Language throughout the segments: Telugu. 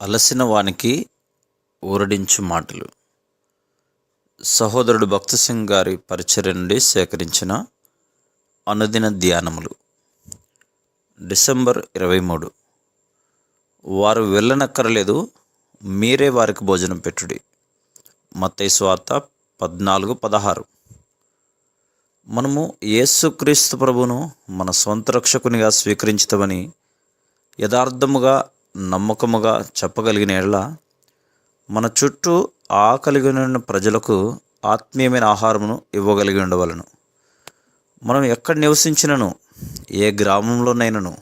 అలసిన వానికి ఊరడించు మాటలు. సహోదరుడు భక్త సింగ్ గారి పరిచర్య నుండి సేకరించిన అనుదిన ధ్యానములు. డిసెంబర్ ఇరవై మూడు. వారు వెళ్ళనక్కరలేదు మీరే వారికి భోజనం పెట్టుడి. మత్తయి స్వార్త పద్నాలుగు పదహారు. మనము యేసుక్రీస్తు ప్రభును మన సొంత రక్షకునిగా స్వీకరించుతామని యథార్థముగా నమ్మకముగా చెప్పగలిగిన ఎడల మన చుట్టూ ఆకలిగిన ప్రజలకు ఆత్మీయమైన ఆహారమును ఇవ్వగలిగి ఉండవలను. మనం ఎక్కడ నివసించినను ఏ గ్రామంలోనైనను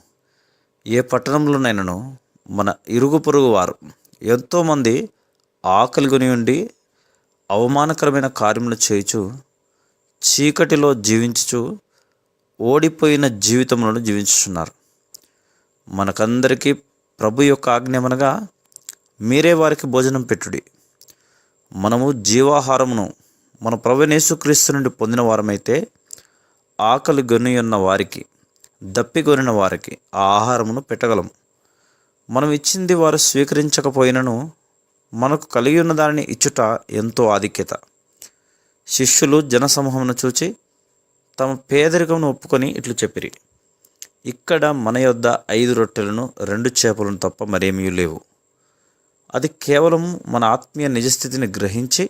ఏ పట్టణంలోనైనను మన ఇరుగు పొరుగు వారు ఎంతోమంది ఆకలిగొని ఉండి అవమానకరమైన కార్యములు చేయుచు చీకటిలో జీవించుచు ఓడిపోయిన జీవితములను జీవించుచున్నారు. మనకందరికీ ప్రభు యొక్క ఆజ్ఞమనగా మీరే వారికి భోజనం పెట్టుడి. మనము జీవాహారమును మన ప్రవణేశుక్రీస్తు నుండి పొందిన వారమైతే ఆకలి గొని ఉన్న వారికి దప్పిగొనిన వారికి ఆ ఆహారమును పెట్టగలము. మనం ఇచ్చింది వారు స్వీకరించకపోయినను మనకు కలిగి ఉన్న దానిని ఇచ్చుట ఎంతో ఆధిక్యత. శిష్యులు జనసమూహమును చూచి తమ పేదరికమును ఒప్పుకొని ఇట్లు చెప్పిరి. ఇక్కడ మన యొద్ద ఐదు రొట్టెలను రెండు చేపలను తప్ప మరేమీ లేవు. అది కేవలం మన ఆత్మీయ నిజస్థితిని గ్రహించి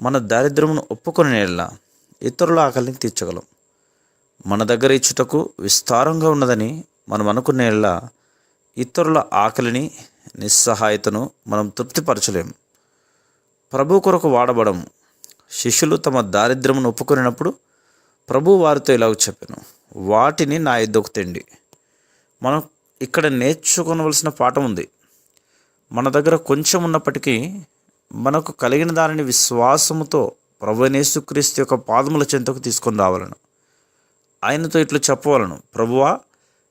మన దారిద్ర్యమును ఒప్పుకొని ఇతరుల ఆకలిని తీర్చగలం. మన దగ్గర ఇచ్చుటకు విస్తారంగా ఉన్నదని మనం అనుకునేళ్ళ ఇతరుల ఆకలిని నిస్సహాయతను మనం తృప్తిపరచలేం. ప్రభు కొరకు వాడబడము. శిష్యులు తమ దారిద్ర్యమును ఒప్పుకొనినప్పుడు ప్రభు వారితో ఇలాగ చెప్పాను. వాటిని నా ఎద్దుకు తెండి. మనం ఇక్కడ నేర్చుకోవలసిన పాఠం ఉంది. మన దగ్గర కొంచెం ఉన్నప్పటికీ మనకు కలిగిన దానిని విశ్వాసముతో ప్రభునేసుక్రీస్తు యొక్క పాదముల చెంతకు తీసుకొని రావాలను. ఆయనతో ఇట్లు చెప్పవలను. ప్రభువా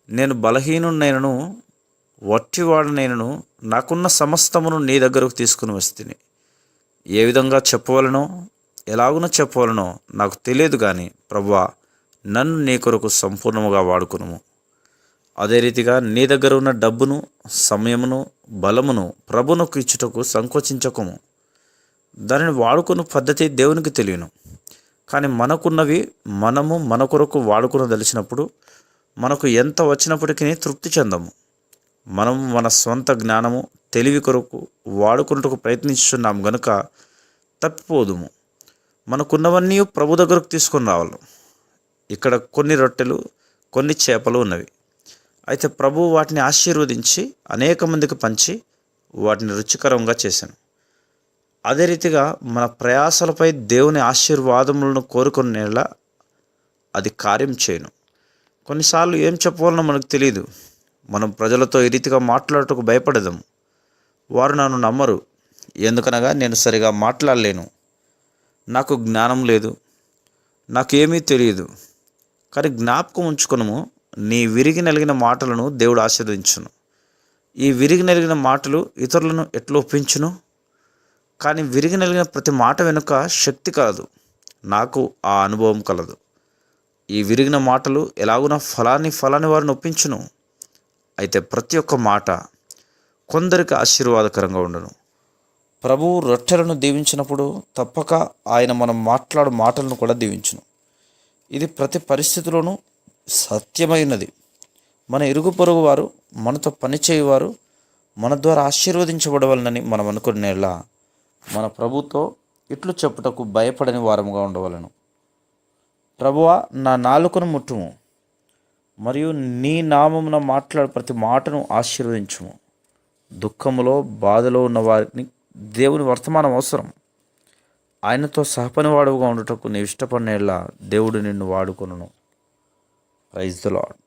నేను బలహీనునైనను వట్టివాడనైనను నాకున్న సమస్తమును నీ దగ్గరకు తీసుకుని వస్తుంది ఏ విధంగా చెప్పవలనో ఎలాగునో చెప్పవలనో నాకు తెలియదు కానీ ప్రభువా నన్ను నీ కొరకు సంపూర్ణముగా వాడుకును అదే రీతిగా నీ దగ్గర ఉన్న డబ్బును సమయమును బలమును ప్రభునకు ఇచ్చుటకు సంకోచించకము. దానిని వాడుకున్న పద్ధతి దేవునికి తెలియను. కానీ మనకున్నవి మనము మన కొరకు వాడుకునదలిచినప్పుడు మనకు ఎంత వచ్చినప్పటికీ తృప్తి చెందము. మనం మన స్వంత జ్ఞానము తెలివి కొరకు వాడుకున్నట్టుకు ప్రయత్నిస్తున్నాం గనుక తప్పిపోదుము. మనకున్నవన్నీ ప్రభు దగ్గరకు తీసుకొని రావాలి ఇక్కడ కొన్ని రొట్టెలు కొన్ని చేపలు ఉన్నవి. అయితే ప్రభు వాటిని ఆశీర్వదించి అనేక మందికి పంచి వాటిని రుచికరంగా చేశాను. అదే రీతిగా మన ప్రయాసలపై దేవుని ఆశీర్వాదములను కోరుకునేలా అది కార్యం చేయను. కొన్నిసార్లు ఏం చెప్పవాలనో మనకు తెలియదు మనం ప్రజలతో ఈ రీతిగా మాట్లాడటకు భయపడదాం. వారు నన్ను నమ్మరు. ఎందుకనగా నేను సరిగా మాట్లాడలేను. నాకు జ్ఞానం లేదు. నాకేమీ తెలియదు. కానీ జ్ఞాపకం ఉంచుకునము నీ విరిగి నలిగిన మాటలను దేవుడు ఆశీర్వదించును. ఈ విరిగి నలిగిన మాటలు ఇతరులను ఎట్లా ఒప్పించును? కానీ విరిగి నలిగిన ప్రతి మాట వెనుక శక్తి కలదు నాకు ఆ అనుభవం కలదు. ఈ విరిగిన మాటలు ఎలాగున ఫలాన్ని ఫలాన్ని వారిని ఒప్పించును. అయితే ప్రతి ఒక్క మాట కొందరికి ఆశీర్వాదకరంగా ఉండను. ప్రభువు రొట్టెలను దీవించినప్పుడు తప్పక ఆయన మనం మాట్లాడు మాటలను కూడా దీవించును. ఇది ప్రతి పరిస్థితిలోనూ సత్యమైనది. మన ఇరుగు పొరుగు వారు మనతో పనిచేయువారు మన ద్వారా ఆశీర్వదించబడవలనని మనం అనుకునేలా మన ప్రభుతో ఇట్లు చెప్పుటకు భయపడని వారముగా ఉండవలను. ప్రభువా నా నాలుకను ముట్టుము మరియు నీ నామమున మాట్లాడు ప్రతి మాటను ఆశీర్వదించుము. దుఃఖములో బాధలో ఉన్న వారిని దేవుని వర్తమానం అవసరం. ఆయనతో సహపనివాడుగా ఉండుటకు నీవు ఇష్టపడినేలా దేవుడు నిన్ను వాడుకొనును. Praise the lord